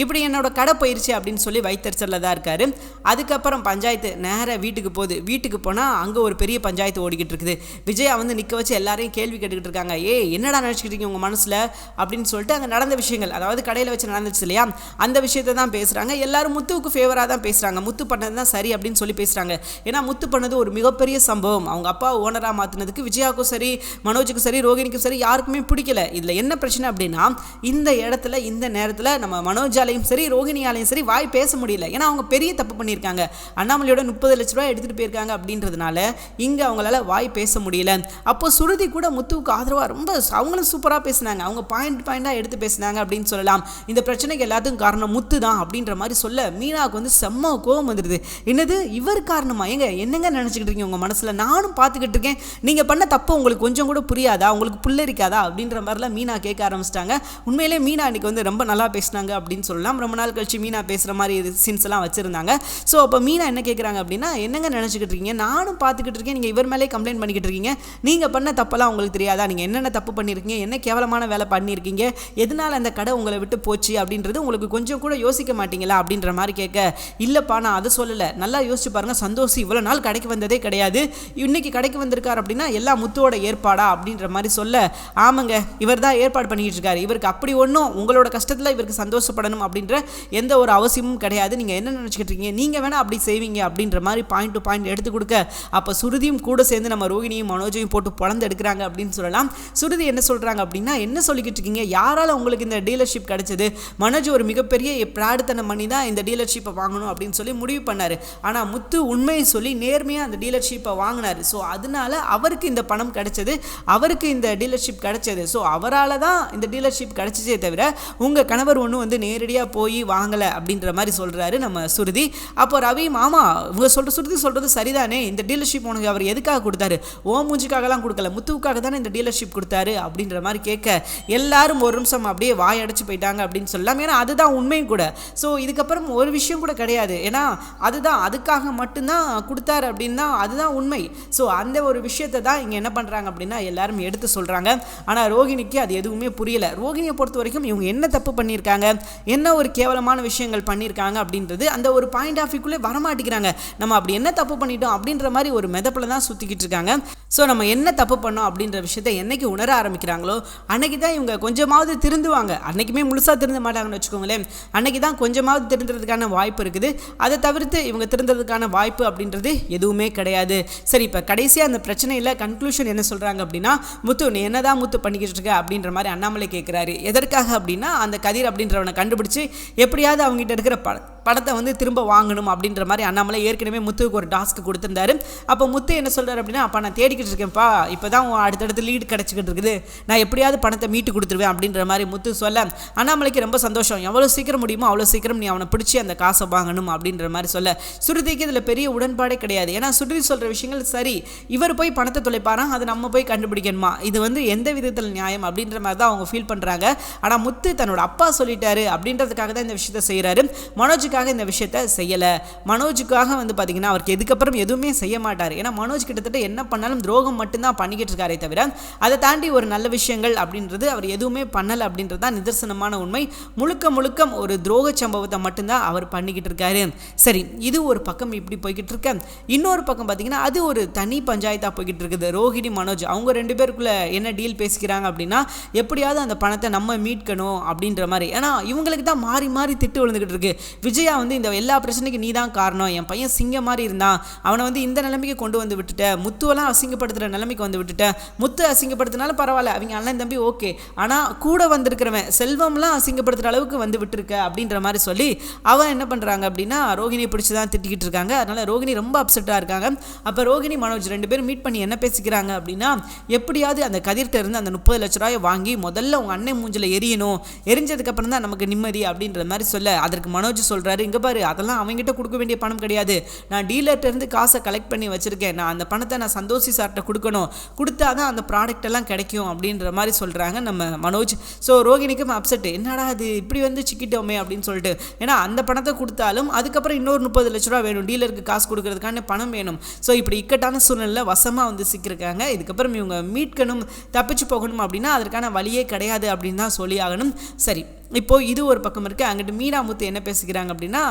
Speaker 1: இப்படி என்னோட கடை போயிருச்சு அப்படின்னு சொல்லி வைத்தறிச்சலில் தான் இருக்காரு. அதுக்கப்புறம் பஞ்சாயத்து நேராக வீட்டுக்கு போகுது வீட்டுக்கு போனால் அங்கே ஒரு பெரிய பஞ்சாயத்து ஓடிக்கிட்டு இருக்குது. விஜயா வந்து நிற்க வச்சு எல்லாரையும் கேள்வி கேட்டுக்கிட்டு இருக்காங்க. ஏ என்னடா நினச்சிக்கிட்டீங்க இருக்கீங்க உங்கள் மனசில்? அப்படின்னு சொல்லிட்டு அங்கே நடந்த விஷயங்கள் அதாவது கடையில் வச்சு நடந்துச்சு இல்லையா? அந்த விஷயத்தை தான் பேசுகிறாங்க எல்லாரும் முத்துவுக்கு ஃபேவராக தான் பேசுகிறாங்க முத்து பண்ணது தான் சரி அப்படின்னு சொல்லி பேசுகிறாங்க ஏன்னா முத்து பண்ணது ஒரு மிகப்பெரிய சம்பவம். அவங்க அப்பா ஓனராக மாற்றினதுக்கு விஜயாவுக்கும் சரி மனோஜுக்கும் சரி ரோகிணிக்கும் சரி யாருக்குமே பிடிக்கல. இதில் என்ன பிரச்சனை அப்படின்னா இந்த இடத்துல இந்த நேரத்தில் நம்ம மனோஜ் மனோஜாலையும் சரி ரோஹிணியாலையும் சரி வாய் பேச முடியல. ஏன்னா அவங்க பெரிய தப்பு பண்ணியிருக்காங்க. அண்ணாமலையோட முப்பது லட்ச ரூபாய் எடுத்துகிட்டு போயிருக்காங்க அப்படின்றதுனால இங்கே அவங்களால வாய் பேச முடியல. அப்போ சுருதி கூட முத்துவுக்கு ஆதரவாக ரொம்ப அவங்களும் சூப்பராக பேசினாங்க. அவங்க பாயிண்ட் பாயிண்டாக எடுத்து பேசினாங்க அப்படின்னு சொல்லலாம். இந்த பிரச்சனைக்கு எல்லாத்துக்கும் காரணம் முத்து தான் அப்படின்ற மாதிரி சொல்ல மீனாவுக்கு வந்து செம்ம கோபம் வந்துடுது என்னது? இவர் காரணமா? ஏங்க என்னங்க நினச்சிக்கிட்டு இருக்கீங்க உங்கள் மனசில்? நானும் பார்த்துக்கிட்டு இருக்கேன். நீங்கள் பண்ண தப்பு உங்களுக்கு கொஞ்சம் கூட புரியாதா? உங்களுக்கு புல்லரிக்காதா? அப்படின்ற மாதிரிலாம் மீனா கேட்க ஆரம்பிச்சிட்டாங்க. உண்மையிலே மீனா இன்னைக்கு வந்து ரொம்ப நல்லா பேசினாங்க அப்படின்னு சொல்லலாம். ரொம்ப நாள் கழிச்சு மீனா பேசுகிற மாதிரி சீன்ஸ் எல்லாம் வச்சுருந்தாங்க. ஸோ அப்போ மீனா என்ன கேட்குறாங்க அப்படின்னா என்னங்க நினச்சிக்கிட்டு இருக்கீங்க? நானும் பார்த்துக்கிட்டு இருக்கேன். நீங்கள் இவர் மேலே கம்ப்ளைண்ட் பண்ணிக்கிட்டு இருக்கீங்க. நீங்கள் பண்ண தப்பெல்லாம் உங்களுக்கு தெரியாதா? நீங்கள் என்னென்ன தப்பு பண்ணியிருக்கீங்க என்ன கேவலமான வேலை பண்ணியிருக்கீங்க எதனால் அந்த கடை உங்களை விட்டு போச்சு அப்படின்றது உங்களுக்கு கொஞ்சம் கூட யோசிக்க மாட்டீங்களா அப்படின்ற மாதிரி கேட்க இல்லைப்பா நான் அதை சொல்லலை. நல்லா யோசிச்சு பாருங்க. சந்தோஷம் இவ்வளோ நாள் கடைக்கு வந்ததே கிடையாது. இன்னைக்கு கடைக்கு வந்திருக்கார் அப்படின்னா எல்லா முத்துவோட ஏற்பாடா? அப்படின்ற மாதிரி சொல்ல ஆமாங்க இவர் தான் ஏற்பாடு பண்ணிக்கிட்டு இருக்காரு. இவருக்கு அப்படி ஒன்றும் உங்களோட கஷ்டத்தில் இவருக்கு சந்தோஷப்படணும்? அப்படின்ற எந்த ஒரு அவசியமும் கிடையாது. நீங்கள் என்ன நினச்சிக்கிட்டு இருக்கீங்க? நீங்கள் வேணால் அப்படி செய்வீங்க அப்படின்ற மாதிரி பாயிண்ட் டு பாயிண்ட் எடுத்து கொடுக்க. அப்போ சுருதியும் கூட சேர்ந்து நம்ம ரோகிணியும் மனோஜையும் போட்டு பொழந்து எடுக்கிறாங்க அப்படின்னு சொல்லலாம். சுருதி என்ன சொல்கிறாங்க அப்படின்னா என்ன சொல்லிக்கிட்டு இருக்கீங்க? யாரால உங்களுக்கு இந்த டீலர்ஷிப் கிடைச்சது? மனோஜ் ஒரு மிகப்பெரிய பிராடுத்தனம் பண்ணி தான் இந்த டீலர்ஷிப்பை வாங்கணும் அப்படின்னு சொல்லி முடிவு பண்ணார். ஆனால் முத்து உண்மையை சொல்லி நேர்மையாக அந்த டீலர்ஷிப்பை வாங்கினார். ஸோ அதனால அவருக்கு இந்த பணம் கிடைச்சது. அவருக்கு இந்த டீலர்ஷிப் கிடைச்சது. ஸோ அவரால் தான் இந்த டீலர்ஷிப் கிடைச்சிச்சே தவிர உங்கள் கணவர் ஒன்றும் வந்து நேரடியாக போய் வாங்கலை அப்படின்ற மாதிரி சொல்கிறாரு நம்ம சுருதி. அப்போ ரவி மாமா இவங்க சொல்கிற சுருதி சொல்கிறது சரிதானே? இந்த டீலர்ஷிப் உனக்கு அவர் எதுக்காக கொடுத்தாரு? ஓ மூஞ்சிக்காகலாம் கொடுக்கல. முத்துவுக்காக தானே இந்த டீலர்ஷிப் கொடுத்தாரு? அப்படின்ற மாதிரி கேட்க எல்லாரும் ஒரு நிமிஷம் அப்படியே வாய் அடைச்சி போயிட்டாங்க அப்படின்னு சொல்லலாம். ஏன்னா அதுதான் உண்மையும் கூட. ஸோ இதுக்கப்புறம் ஒரு விஷயம் கூட கிடையாது. ஏன்னா அதுதான் அதுக்காக மட்டும்தான் கொடுத்தாரு அப்படின்னா அதுதான் உண்மை. ஸோ அந்த ஒரு விஷயத்தை தான் இங்கே என்ன பண்ணுறாங்க அப்படின்னா எல்லாரும் எடுத்து சொல்கிறாங்க ஆனால் ரோகிணிக்கு அது எதுவுமே புரியல. ரோகிணியை பொறுத்த வரைக்கும் இவங்க என்ன தப்பு பண்ணியிருக்காங்க? என்ன ஒரு கேவலமான விஷயங்கள் பண்ணியிருக்காங்க அப்படின்றது அந்த ஒரு பாயிண்ட் ஆஃப் வியூக்குள்ளே வரமாட்டேங்கிறாங்க. நம்ம அப்படி என்ன தப்பு பண்ணிட்டோம் அப்படின்ற மாதிரி ஒரு மெதப்பில் தான் சுற்றிக்கிட்டு இருக்காங்க. ஸோ நம்ம என்ன தப்பு பண்ணோம் அப்படின்ற விஷயத்தை என்னைக்கு உணர ஆரம்பிக்கிறாங்களோ அன்னைக்கு தான் இவங்க கொஞ்சமாவது திருந்துவாங்க. அன்றைக்குமே முழுசாக திருந்த மாட்டாங்கன்னு வச்சுக்கோங்களேன். அன்றைக்கி தான் கொஞ்சமாவது திருந்துறதுக்கான வாய்ப்பு இருக்குது. அதை தவிர்த்து இவங்க திருந்ததுக்கான வாய்ப்பு அப்படின்றது எதுவுமே கிடையாது. சரி இப்போ கடைசியாக அந்த பிரச்சனையில் கன்க்ளூஷன் என்ன சொல்கிறாங்க அப்படின்னா முத்து நீ என்னதான் முத்து பண்ணிக்கிட்டு இருக்க? அப்படின்ற மாதிரி அண்ணாமலை கேட்குறாரு எதற்காக அப்படின்னா அந்த கதிர் அப்படின்றவனை கண்டுபிடிச்சி எப்படியாவது அவங்ககிட்ட இருக்கிற ப படத்தை வந்து திரும்ப வாங்கணும் அப்படின்ற மாதிரி அண்ணாமலை ஏற்கனவே முத்துவுக்கு ஒரு டாஸ்க் கொடுத்துருந்தாரு. அப்போ முத்து என்ன சொல்கிறார் அப்படின்னா அப்போ நான் தேடிக்கிட்டு இருக்கேன்ப்பா. இப்போ தான் அடுத்தடுத்து லீடு கிடச்சிக்கிட்டு இருக்குது. நான் எப்படியாவது பணத்தை மீட்டு கொடுத்துருவேன் அப்படின்ற மாதிரி முத்து சொல்ல அண்ணாமலைக்கு ரொம்ப சந்தோஷம். எவ்வளோ சீக்கிரம் முடியுமோ அவ்வளோ சீக்கிரம் நீ அவனை பிடிச்சி அந்த காசை வாங்கணும் அப்படின்ற மாதிரி சொல்ல. சுருதிக்கு இதில் பெரிய உடன்பாடே கிடையாது. ஏன்னா சுருதி சொல்கிற விஷயங்கள் சரி. இவர் போய் பணத்தை தொலைப்பாராம் அது நம்ம போய் கண்டுபிடிக்கணுமா? இது வந்து எந்த விதத்தில் நியாயம் அப்படின்ற மாதிரி தான் அவங்க ஃபீல் பண்ணுறாங்க ஆனால் முத்து தன்னோட அப்பா சொல்லிட்டாரு அப்படின்றதுக்காக தான் இந்த விஷயத்தை செய்கிறாரு மனோஜுக்காக இந்த விஷயத்த செய்யலை. மனோஜுக்காக வந்து பார்த்தீங்கன்னா அவருக்கு எதுக்கப்புறம் எதுவுமே செய்ய மாட்டார். ஏன்னா மனோஜ் கிட்டத்தட்ட என்ன பண்ணாலும் துரோகம் மட்டும்தான் பண்ணிக்கிட்டு இருக்காரே தவிர அதை தாண்டி ஒரு நல்ல விஷயங்கள் அப்படின்றது அவர் எதுவுமே பண்ணலை அப்படின்றது தான் நிதர்சனமான உண்மை. முழுக்க முழுக்க ஒரு துரோக சம்பவத்தை மட்டும்தான் அவர் பண்ணிக்கிட்டு இருக்காரு சரி இது ஒரு பக்கம் இப்படி போய்கிட்டு இருக்க இன்னொரு பக்கம் பார்த்தீங்கன்னா அது ஒரு தனி பஞ்சாயத்தாக போய்கிட்டு இருக்குது ரோஹிணி மனோஜ் அவங்க ரெண்டு பேருக்குள்ள என்ன டீல் பேசிக்கிறாங்க அப்படின்னா எப்படியாவது அந்த பணத்தை நம்ம மீட்கணும் அப்படின்ற மாதிரி. ஏன்னா இவங்களுக்கு தான் மாறி மாறி திட்டு விழுந்துக்கிட்டு இருக்கு விஜயா வந்து இந்த எல்லா பிரச்சனைக்கும் நீ தான் காரணம். என் பையன் சிங்கம் மாதிரி இருந்தான். அவனை வந்து இந்த நிலைமைக்கு கொண்டு வந்து விட்டுட்ட. முத்துவெல்லாம் அசிங்கப்படுத்துகிற நிலைமைக்கு வந்து விட்டுட்டேன் முத்து அசிங்கப்படுத்தினாலும் பரவாயில்ல அவங்க அண்ணன் தம்பி ஓகே. ஆனால் கூட வந்திருக்கிறவன் செல்வம்லாம் அசிங்கப்படுத்துகிற அளவுக்கு வந்து விட்டுருக்க அப்படின்ற மாதிரி சொல்லி அவன் என்ன பண்ணுறாங்க அப்படின்னா ரோகிணியை பிடிச்சி தான் திட்டிக்கிட்டு இருக்காங்க. அதனால் ரோகிணி ரொம்ப அப்செட்டாக இருக்காங்க. அப்போ ரோகிணி மனோஜ் ரெண்டு பேரும் மீட் பண்ணி என்ன பேசிக்கிறாங்க அப்படின்னா எப்படியாவது அந்த கதிர்கிட்ட இருந்து அந்த முப்பது லட்ச ரூபாயை வாங்கி முதல்ல உங்கள் அண்ணன் மூஞ்சில் எரியணும். எரிஞ்சதுக்கப்புறம் தான் நமக்கு நிம்மதி அப்படின்ற மாதிரி சொல்ல அதற்கு மனோஜ் சொல்கிறாரு இங்கே பாரு அதெல்லாம் அவங்ககிட்ட கொடுக்க வேண்டிய பணம் கிடையாது. நான் டீலர்கிட்ட இருந்து காசை கலெக்ட் பண்ணி வச்சுருக்கேன். நான் அந்த பணத்தை நான் சந்தோஷி சார்கிட்ட கொடுக்கணும். கொடுத்தா தான் அந்த ப்ராடக்ட் எல்லாம் கிடைக்கும் அப்படின்ற மாதிரி சொல்கிறாங்க நம்ம மனோஜ். ஸோ ரோகிணிக்கும் அப்செட் என்னடா அது இப்படி வந்து சிக்கிட்டோமே அப்படின்னு சொல்லிட்டு. ஏன்னா அந்த பணத்தை கொடுத்தாலும் அதுக்கப்புறம் இன்னொரு முப்பது லட்ச ரூபா வேணும். டீலருக்கு காசு கொடுக்கறதுக்கான பணம் வேணும். ஸோ இப்படி இக்கட்டான சூழ்நிலை வசமாக வந்து சிக்கிருக்காங்க. இதுக்கப்புறம் இவங்க மீட்கணும் தப்பிச்சு போகணும் அப்படின்னா அதற்கான வழியே கிடையாது அப்படின்னு தான் சொல்லி ஆகணும். சரி. இப்போது இது ஒரு பக்கம் இருக்குது அங்கிட்டு மீனா முத்து என்ன பேசிக்கிறாங்க அப்படின்னா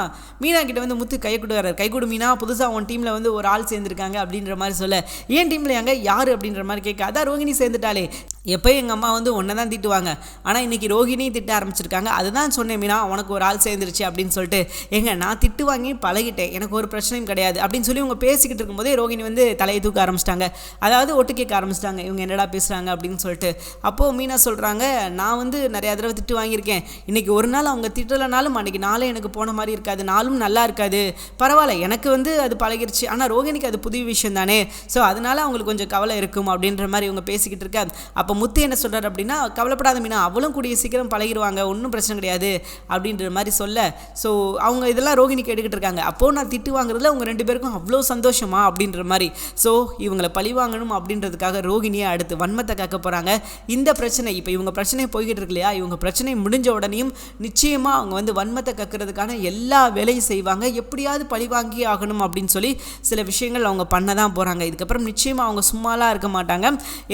Speaker 1: மீனா கிட்ட வந்து முத்து கை கொடுக்குறாரு. கை கொடு மீனா புதுசாக உன் டீமில் வந்து ஒரு ஆள் சேர்ந்துருக்காங்க அப்படின்ற மாதிரி சொல்ல. ஏன் டீமில் எங்க? யார் அப்படின்ற மாதிரி கேட்க அதான் ரோகிணி சேர்ந்துட்டாலே எப்போ எங்கள் அம்மா வந்து ஒன்றை தான் திட்டுவாங்க. ஆனால் இன்றைக்கி ரோஹிணியும் திட்ட ஆரம்பிச்சிருக்காங்க. அதுதான் சொன்னேன் மீனா உனக்கு ஒரு ஆள் சேர்ந்துருச்சு அப்படின்னு சொல்லிட்டு. ஏங்க நான் திட்டு வாங்கி பழகிட்டேன். எனக்கு ஒரு பிரச்சனையும் கிடையாது. அப்படின்னு சொல்லி இவங்க பேசிக்கிட்டு இருக்கும்போதே ரோஹிணி வந்து தலையை தூக்க ஆரம்பிச்சிட்டாங்க. அதாவது ஒட்டு கேட்க ஆரம்பிச்சிட்டாங்க. இவங்க என்னடா பேசுகிறாங்க அப்படின்னு சொல்லிட்டு. அப்போது மீனா சொல்கிறாங்க நான் வந்து நிறையா தடவை திட்டு வாங்கியிருக்கேன். இன்றைக்கி ஒரு நாள் அவங்க திட்டலைனாலும் அன்றைக்கி நாளே எனக்கு போன மாதிரி இருக்காது நாளும் நல்லா இருக்காது. பரவாயில்ல எனக்கு வந்து அது பழகிருச்சு. ஆனால் ரோகிணிக்கு அது புது விஷயம் தானே? ஸோ அதனால அவங்களுக்கு கொஞ்சம் கவலை இருக்கும் அப்படின்ற மாதிரி இவங்க பேசிக்கிட்டு இருக்க அப்போ முத்து என்ன சொல்கிறார் அப்படின்னா கவலைப்படாத மீனா அவளும் கூடிய சீக்கிரம் பழகிடுவாங்க ஒன்றும் பிரச்சனை கிடையாது. அப்படின்ற மாதிரி சொல்ல ஸோ அவங்க இதெல்லாம் ரோகிணி கேட்டுக்கிட்டு இருக்காங்க. அப்போது நான் திட்டு வாங்குறதுல அவங்க ரெண்டு பேருக்கும் அவ்வளோ சந்தோஷமா அப்படின்ற மாதிரி. ஸோ இவங்களை பழி வாங்கணும் அப்படின்றதுக்காக ரோகிணியை அடுத்து வன்மத்தை காக்க போகிறாங்க இந்த பிரச்சனை இப்போ இவங்க பிரச்சனை போய்கிட்டு இருக்கு இல்லையா? இவங்க பிரச்சனை முடிஞ்ச உடனேயும் நிச்சயமாக அவங்க வந்து வன்மத்தை கக்கிறதுக்கான எல்லா வேலையும் செய்வாங்க. எப்படியாவது பழி வாங்கி ஆகணும் அப்படின்னு சொல்லி சில விஷயங்கள் அவங்க பண்ண தான் போகிறாங்க இதுக்கப்புறம் நிச்சயமாக அவங்க சும்மாலாம் இருக்க மாட்டாங்க.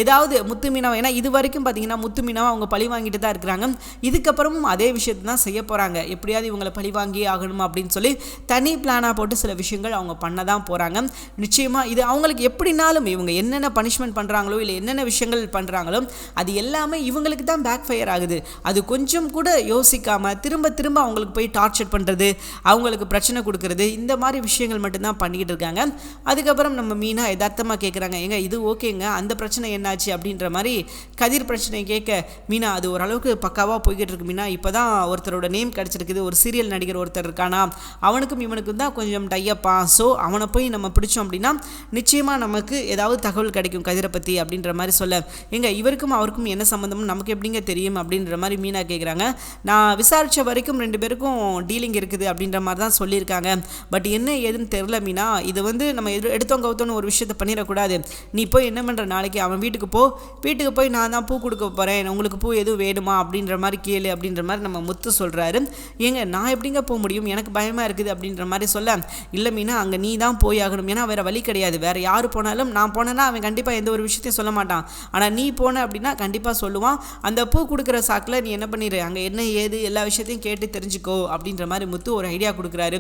Speaker 1: ஏதாவது முத்து மீனாவை ஏன்னா இது வரைக்கும் பார்த்தீங்கன்னா முத்து மீனவா அவங்க பழி வாங்கிட்டு தான் இருக்கிறாங்க. இதுக்கப்புறமும் அதே விஷயத்தை தான் செய்ய போகிறாங்க எப்படியாவது இவங்களை பழி வாங்கி ஆகணும் அப்படின்னு சொல்லி தனி பிளானாக போட்டு சில விஷயங்கள் அவங்க பண்ண தான் போகிறாங்க நிச்சயமாக இது அவங்களுக்கு எப்படினாலும் இவங்க என்னென்ன பனிஷ்மெண்ட் பண்ணுறாங்களோ இல்லை என்னென்ன விஷயங்கள் பண்ணுறாங்களோ அது எல்லாமே இவங்களுக்கு தான் பேக் ஃபயர் ஆகுது. அது கொஞ்சம் கூட யோசிக்காமல் திரும்ப திரும்ப அவங்களுக்கு போய் டார்ச்சர் பண்ணுறது அவங்களுக்கு பிரச்சனை கொடுக்கறது இந்த மாதிரி விஷயங்கள் மட்டும்தான் பண்ணிக்கிட்டு இருக்காங்க. அதுக்கப்புறம் நம்ம மீனா யதார்த்தமாக கேட்குறாங்க ஏங்க இது ஓகேங்க அந்த பிரச்சனை என்னாச்சு? அப்படின்ற மாதிரி கதிர் பிரச்சனை கேட்க மீனா அது ஓரளவுக்கு பக்காவாக போய்கிட்டு இருக்கு மீனா. இப்போ தான் ஒருத்தரோட நேம் கிடச்சிருக்குது. ஒரு சீரியல் நடிகர் ஒருத்தர் இருக்கானா? அவனுக்கும் இவனுக்கும் தான் கொஞ்சம் டையப்பா ஸோ அவனை போய் நம்ம பிடிச்சோம் அப்படின்னா நிச்சயமாக நமக்கு ஏதாவது தகவல் கிடைக்கும் கதிரை பற்றி அப்படின்ற மாதிரி சொல்ல. எங்க இவருக்கும் அவருக்கும் என்ன சம்மந்தமும் நமக்கு எப்படிங்க தெரியும்? அப்படின்ற மாதிரி மீனா கேட்குறாங்க நான் விசாரித்த வரைக்கும் ரெண்டு பேருக்கும் டீலிங் இருக்குது அப்படின்ற மாதிரி தான் சொல்லியிருக்காங்க. பட் என்ன ஏதுன்னு தெரில மீனா. இது வந்து நம்ம எது எடுத்தோம் கவுத்தோன்னு ஒரு விஷயத்தை பண்ணிடக்கூடாது. நீ போய் என்ன பண்ணுற நாளைக்கு அவன் வீட்டுக்கு போ. வீட்டுக்கு போய் நான் தான் பூ கொடுக்க போகிறேன் உங்களுக்கு பூ எதுவும் வேணுமா? அப்படின்ற மாதிரி கேளு அப்படின்ற மாதிரி நம்ம முத்து சொல்கிறாரு ஏங்க நான் எப்படிங்க போக முடியும்? எனக்கு பயமாக இருக்குது அப்படின்ற மாதிரி சொல்ல. இல்லை மீனா அங்கே நீ தான் போய் ஆகணும். ஏன்னா வேறு வழி கிடையாது. வேறு யார் போனாலும் நான் போனேன்னா அவன் கண்டிப்பாக எந்த ஒரு விஷயத்தையும் சொல்ல மாட்டான். ஆனால் நீ போன அப்படின்னா கண்டிப்பாக சொல்லுவான். அந்த பூ கொடுக்குற சாக்கில் நீ என்ன பண்ணிடு அங்கே என்ன ஏது எல்லா விஷயத்தையும் கேட்டு தெரிஞ்சுக்கோ அப்படின்ற மாதிரி முத்து ஒரு ஐடியா கொடுக்குறாரு.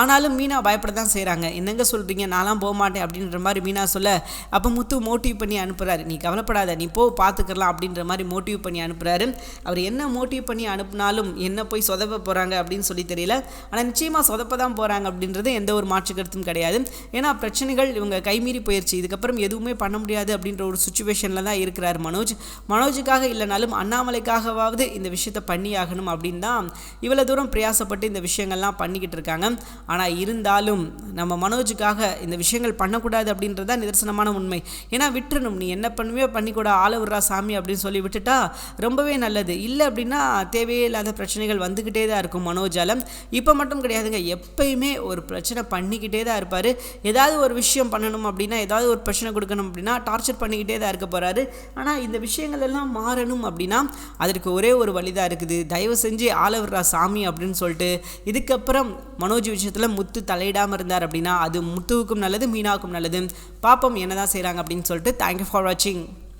Speaker 1: ஆனாலும் மீனா பயப்பட தான் செய்கிறாங்க என்னங்க சொல்கிறீங்க நான்லாம் போக மாட்டேன். அப்படின்ற மாதிரி மீனா சொல்ல அப்போ முத்து மோட்டிவ் பண்ணி அனுப்புகிறாரு நீ கவலைப்படாத நீ போ பார்த்துக்கலாம் அப்படின்ற மாதிரி மோட்டிவ் பண்ணி அனுப்புகிறாரு அவர் என்ன மோட்டிவ் பண்ணி அனுப்புனாலும் என்ன போய் சொதப்ப போகிறாங்க அப்படின்னு சொல்லி தெரியல. ஆனால் நிச்சயமாக சொதப்ப தான் போகிறாங்க அப்படின்றது எந்த ஒரு மாற்று கருத்தும் கிடையாது. ஏன்னா பிரச்சனைகள் இவங்க கைமீறி போயிடுச்சு இதுக்கப்புறம் எதுவுமே பண்ண முடியாது அப்படின்ற ஒரு சுச்சுவேஷனில் தான் இருக்கிறார் மனோஜ். மனோஜுக்காக இல்லைனாலும் அண்ணாமலைக்காகவாவது இந்த விஷயத்தை பண்ணி ஆகணும் அப்படின்னு தான் இவ்வளோ தூரம் பிரயாசப்பட்டு இந்த விஷயங்கள்லாம் பண்ணிக்கிட்டு இருக்காங்க. ஆனால் இருந்தாலும் நம்ம மனோஜுக்காக இந்த விஷயங்கள் பண்ணக்கூடாது அப்படின்றது தான் நிதர்சனமான உண்மை. ஏன்னா விட்டுறணும். நீ என்ன பண்ணுவியோ பண்ணிக்கூட ஆள விடுறா சாமி அப்படின்னு சொல்லி விட்டுட்டா ரொம்பவே நல்லது. இல்லை அப்படின்னா தேவையே இல்லாத பிரச்சனைகள் வந்துக்கிட்டே தான் இருக்கும் மனோஜால இப்போ மட்டும் கிடையாதுங்க. எப்பயுமே ஒரு பிரச்சனை பண்ணிக்கிட்டே தான் இருப்பார். ஏதாவது ஒரு விஷயம் பண்ணணும் அப்படின்னா ஏதாவது ஒரு பிரச்சனை கொடுக்கணும் அப்படின்னா டார்ச்சர் பண்ணிக்கிட்டே தான் இருக்க போகிறாரு ஆனால் இந்த விஷயங்கள் எல்லாம் மாறணும் அப்படின்னா அதற்கு ஒரே ஒரு வழிதான் இருக்குது. தயவு செஞ்சு ஆள விடுறா சாமி அப்படின்னு சொல்லிட்டு இதுக்கப்புறம் மனோஜ் விஷயத்தில் முத்து தலையிடாமல் இருந்தார் அப்படின்னா அது முத்துவுக்கும் நல்லது மீனாவுக்கும் நல்லது. பார்ப்போம் என்ன தான் செய்கிறாங்க அப்படின்னு சொல்லிட்டு தேங்க்யூ ஃபார் வாட்சிங்